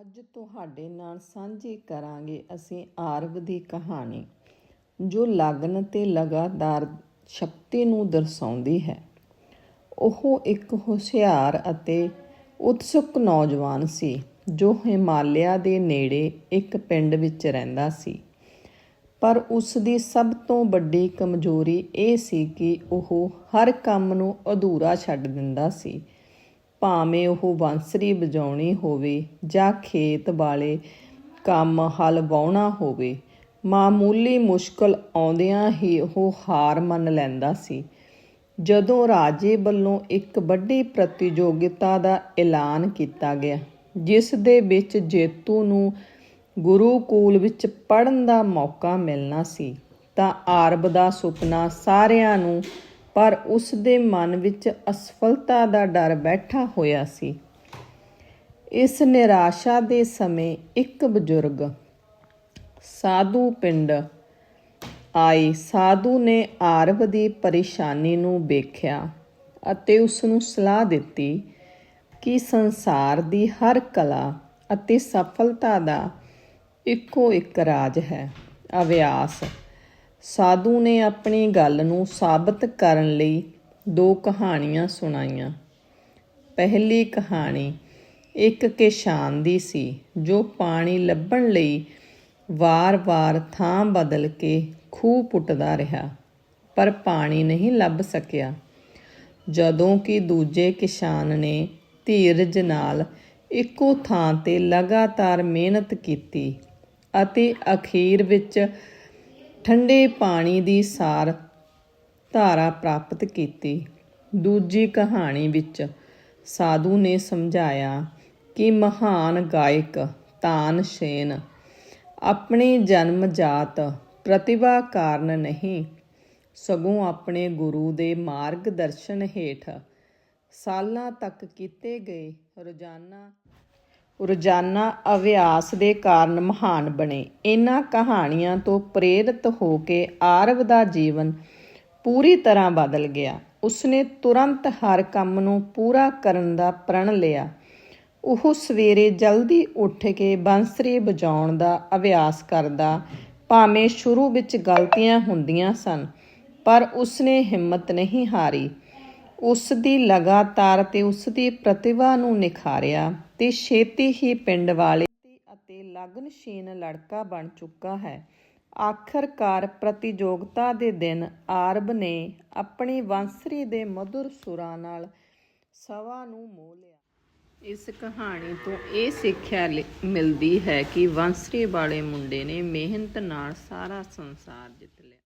ਅੱਜ ਤੁਹਾਡੇ ਨਾਲ ਸਾਂਝੀ ਕਰਾਂਗੇ ਅਸੀਂ ਆਰਵ ਦੀ ਕਹਾਣੀ, ਜੋ ਲਗਨ ਤੇ ਲਗਾਤਾਰ ਸ਼ਕਤੀ ਨੂੰ ਦਰਸਾਉਂਦੀ ਹੈ। ਉਹ ਇੱਕ ਹੁਸ਼ਿਆਰ ਅਤੇ ਉਤਸੁਕ ਨੌਜਵਾਨ ਸੀ, ਜੋ ਹਿਮਾਲਿਆ ਦੇ ਨੇੜੇ ਇੱਕ ਪਿੰਡ ਵਿੱਚ ਰਹਿੰਦਾ ਸੀ। ਪਰ ਉਸ ਦੀ ਸਭ ਤੋਂ ਵੱਡੀ ਕਮਜ਼ੋਰੀ ਇਹ ਸੀ ਕਿ ਉਹ ਹਰ ਕੰਮ ਨੂੰ ਅਧੂਰਾ ਛੱਡ ਦਿੰਦਾ ਸੀ। ਭਾਵੇਂ ਉਹ ਬਾਂਸਰੀ ਵਜਾਉਣੀ ਹੋਵੇ ਜਾਂ ਖੇਤ ਵਾਲੇ ਕੰਮ ਹਲ ਵਾਹੁਣਾ ਹੋਵੇ, ਮਾਮੂਲੀ ਮੁਸ਼ਕਲ ਆਉਂਦਿਆਂ ਹੀ ਉਹ ਹਾਰ ਮੰਨ ਲੈਂਦਾ ਸੀ। ਜਦੋਂ ਰਾਜੇ ਵੱਲੋਂ ਇੱਕ ਵੱਡੀ ਪ੍ਰਤੀਯੋਗਿਤਾ ਦਾ ਐਲਾਨ ਕੀਤਾ ਗਿਆ, ਜਿਸ ਦੇ ਵਿੱਚ ਜੇਤੂ ਨੂੰ ਗੁਰੂਕੂਲ ਵਿੱਚ ਪੜ੍ਹਨ ਦਾ ਮੌਕਾ ਮਿਲਣਾ ਸੀ, ਤਾਂ ਆਰਬ ਦਾ ਸੁਪਨਾ ਸਾਰਿਆਂ ਨੂੰ ਪਰ ਉਸ ਦੇ ਮਨ ਵਿੱਚ ਅਸਫਲਤਾ ਦਾ ਡਰ ਬੈਠਾ ਹੋਇਆ ਸੀ। ਇਸ ਨਿਰਾਸ਼ਾ ਦੇ ਸਮੇਂ ਇੱਕ ਬਜ਼ੁਰਗ, ਸਾਧੂ ਪਿੰਡ ਆਏ ਸਾਧੂ ਨੇ ਆਰਵ ਦੀ ਪਰੇਸ਼ਾਨੀ ਨੂੰ ਵੇਖਿਆ ਅਤੇ ਉਸ ਨੂੰ ਸਲਾਹ ਦਿੱਤੀ ਕਿ ਸੰਸਾਰ ਦੀ ਹਰ ਕਲਾ ਅਤੇ ਸਫਲਤਾ ਦਾ ਇੱਕੋ ਇੱਕ ਰਾਜ ਹੈ, ਅਭਿਆਸ। ਸਾਧੂ ਨੇ ਆਪਣੀ ਗੱਲ ਨੂੰ ਸਾਬਤ ਕਰਨ ਲਈ ਦੋ ਕਹਾਣੀਆਂ ਸੁਣਾਈਆਂ। ਪਹਿਲੀ ਕਹਾਣੀ ਇੱਕ ਕਿਸਾਨ ਦੀ ਸੀ, ਜੋ ਪਾਣੀ ਲੱਭਣ ਲਈ ਵਾਰ-ਵਾਰ ਥਾਂ ਬਦਲ ਕੇ ਖੂਹ ਪੁੱਟਦਾ ਰਿਹਾ, ਪਰ ਪਾਣੀ ਨਹੀਂ ਲੱਭ ਸਕਿਆ। ਜਦੋਂ ਕਿ ਦੂਜੇ ਕਿਸਾਨ ਨੇ ਧੀਰਜ ਨਾਲ ਇੱਕੋ ਥਾਂ ਤੇ ਲਗਾਤਾਰ ਮਿਹਨਤ ਕੀਤੀ ਅਤੇ ਅਖੀਰ ਵਿੱਚ ਠੰਡੇ ਪਾਣੀ ਦੀ ਸਾਰ ਧਾਰਾ ਪ੍ਰਾਪਤ ਕੀਤੀ। ਦੂਜੀ ਕਹਾਣੀ ਵਿੱਚ ਸਾਧੂ ਨੇ ਸਮਝਾਇਆ ਕਿ ਮਹਾਨ ਗਾਇਕ ਤਾਨਸੇਨ ਆਪਣੀ ਜਨਮ ਜਾਤ ਪ੍ਰਤਿਭਾ ਕਾਰਨ ਨਹੀਂ, ਸਗੋਂ ਆਪਣੇ ਗੁਰੂ ਦੇ ਮਾਰਗਦਰਸ਼ਨ ਹੇਠ ਸਾਲਾਂ ਤੱਕ ਕੀਤੇ ਗਏ ਰੋਜ਼ਾਨਾ ਰੋਜ਼ਾਨਾ ਅਭਿਆਸ ਦੇ ਕਾਰਨ ਮਹਾਨ ਬਣੇ। ਇਹਨਾਂ ਕਹਾਣੀਆਂ ਤੋਂ ਪ੍ਰੇਰਿਤ ਹੋ ਕੇ ਆਰਵ ਦਾ ਜੀਵਨ ਪੂਰੀ ਤਰ੍ਹਾਂ ਬਦਲ ਗਿਆ। ਉਸਨੇ ਤੁਰੰਤ ਹਰ ਕੰਮ ਨੂੰ ਪੂਰਾ ਕਰਨ ਦਾ ਪ੍ਰਣ ਲਿਆ। ਉਹ ਸਵੇਰੇ ਜਲਦੀ ਉੱਠ ਕੇ ਬੰਸਰੀ ਵਜਾਉਣ ਦਾ ਅਭਿਆਸ ਕਰਦਾ, ਭਾਵੇਂ ਸ਼ੁਰੂ ਵਿੱਚ ਗਲਤੀਆਂ ਹੁੰਦੀਆਂ ਸਨ, ਪਰ ਉਸਨੇ ਹਿੰਮਤ ਨਹੀਂ ਹਾਰੀ। ਉਸ ਦੀ ਲਗਾਤਾਰ ਤੇ ਉਸ ਦੀ ਪ੍ਰਤਿਭਾ ਨੂੰ ਨਿਖਾਰਿਆ ਤੇ ਛੇਤੀ ਹੀ ਪਿੰਡ ਵਾਲੇ ਅਤੇ ਲਗਨਸ਼ੀਨ ਲੜਕਾ ਬਣ ਚੁੱਕਾ ਹੈ। ਆਖਰਕਾਰ ਪ੍ਰਤੀਯੋਗਤਾ ਦੇ ਦਿਨ ਆਰਬ ਨੇ ਆਪਣੀ ਬਾਂਸਰੀ ਦੇ ਮధుਰ ਸੁਰਾਂ ਨਾਲ ਸਵਾ ਨੂੰ ਮੋਹ ਲਿਆ। ਇਸ ਕਹਾਣੀ ਤੋਂ ਇਹ ਸਿੱਖਿਆ ਲਿ- ਮਿਲਦੀ ਹੈ ਕਿ ਬਾਂਸਰੀ ਵਾਲੇ ਮੁੰਡੇ ਨੇ ਮਿਹਨਤ ਨਾਲ ਸਾਰਾ ਸੰਸਾਰ ਜਿੱਤ ਲਿਆ।